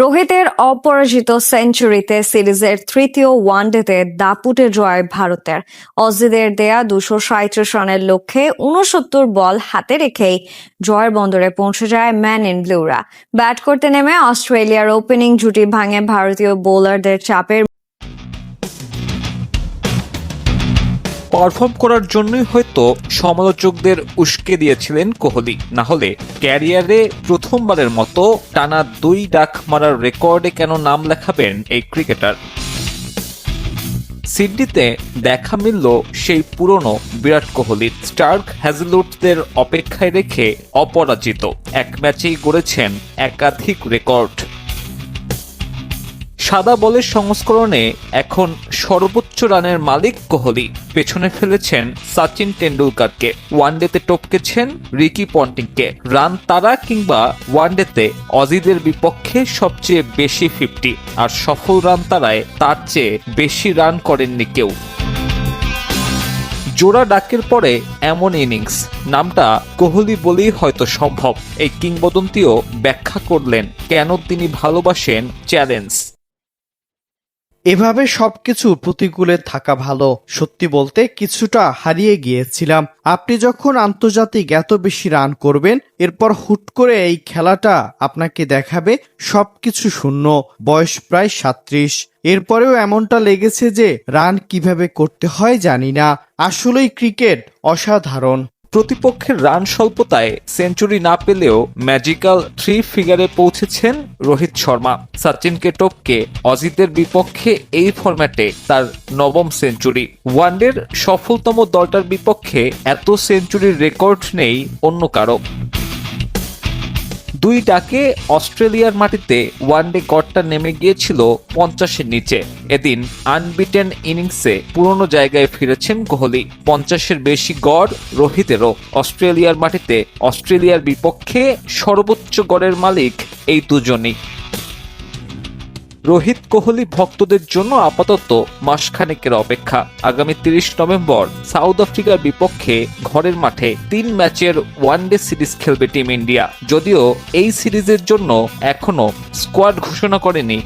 রোহিতের অপরাজিত সেঞ্চুরিতে সিরিজের তৃতীয় ওয়ানডেতে দাপুটে জয় ভারতের। অজিদের দেয়া দুশো সাঁত্রিশ রানের লক্ষ্যে উনসত্তর বল হাতে রেখেই জয়ের বন্দরে পৌঁছে যায় ম্যান ইন ব্লুরা। ব্যাট করতে নেমে অস্ট্রেলিয়ার ওপেনিং জুটি ভাঙে ভারতীয় বোলারদের চাপের পারফর্ম করার জন্যই হয়তো সমালোচকদের উস্কে দিয়েছিলেন কোহলি। না হলে ক্যারিয়ারে প্রথমবারের মতো টানা দুই ডাক মারার রেকর্ডে কেন নাম লেখাবেন এই ক্রিকেটার? সিডনিতে দেখা মিলল সেই পুরনো বিরাট কোহলির স্টার্ক হ্যাজলুটদের অপেক্ষায় রেখে অপরাজিত। এক ম্যাচেই গড়েছেন একাধিক রেকর্ড। সাদা বলের সংস্করণে এখন সর্বোচ্চ রানের মালিক কোহলি। পেছনে ফেলেছেন সচিন টেন্ডুলকারকে ওয়ানডেতে টপকেছেন রিকি পন্টিংকে। রান তারা কিংবা ওয়ানডেতে অজিদের বিপক্ষে সবচেয়ে বেশি ফিফটি। আর সফল রান তারায় তার চেয়ে বেশি রান করেননি কেউ। জোড়া ডাকের পরে এমন ইনিংস। নামটা কোহলি বলেই হয়তো সম্ভব। এই কিংবদন্তিও ব্যাখ্যা করলেন কেন তিনি ভালোবাসেন চ্যালেঞ্জ। এভাবে সবকিছু প্রতিকূলে থাকা ভালো। সত্যি বলতে কিছুটা হারিয়ে গিয়েছিলাম। আপনি যখন আন্তর্জাতিক এত বেশি রান করবেন, এরপর হুট করে এই খেলাটা আপনাকে দেখাবে সবকিছু শূন্য, বয়স প্রায় সাত্রিশ। এরপরেও এমনটা লেগেছে যে রান কীভাবে করতে হয় জানি না। আসলেই ক্রিকেট অসাধারণ। প্রতিপক্ষের রান স্বল্পতায় সেঞ্চুরি না পেলেও ম্যাজিক্যাল থ্রি ফিগারে পৌঁছেছেন রোহিত শর্মা। সচিনকে টপকে অজিতের বিপক্ষে এই ফরম্যাটে তার নবম সেঞ্চুরি। ওয়ানডের সফলতম দলটার বিপক্ষে এত সেঞ্চুরির রেকর্ড নেই অন্য কারও। দুই ডাকে অস্ট্রেলিয়ার মাটিতে ওয়ানডে গড়টা নেমে গিয়েছিল পঞ্চাশের নিচে। এদিন আনবিটেন ইনিংসে পুরনো জায়গায় ফিরেছেন কোহলি। পঞ্চাশের বেশি গড় রোহিতেরও। অস্ট্রেলিয়ার মাটিতে অস্ট্রেলিয়ার বিপক্ষে সর্বোচ্চ গড়ের মালিক এই দুজনই। রোহিত কোহলি ভক্তদের জন্য আপাতত মাসখানেকের অপেক্ষা। আগামী তিরিশ নভেম্বর সাউথ আফ্রিকার বিপক্ষে ঘরের মাঠে তিন ম্যাচের ওয়ানডে সিরিজ খেলবে টিম ইন্ডিয়া। যদিও এই সিরিজের জন্য এখনও স্কোয়াড ঘোষণা করেনি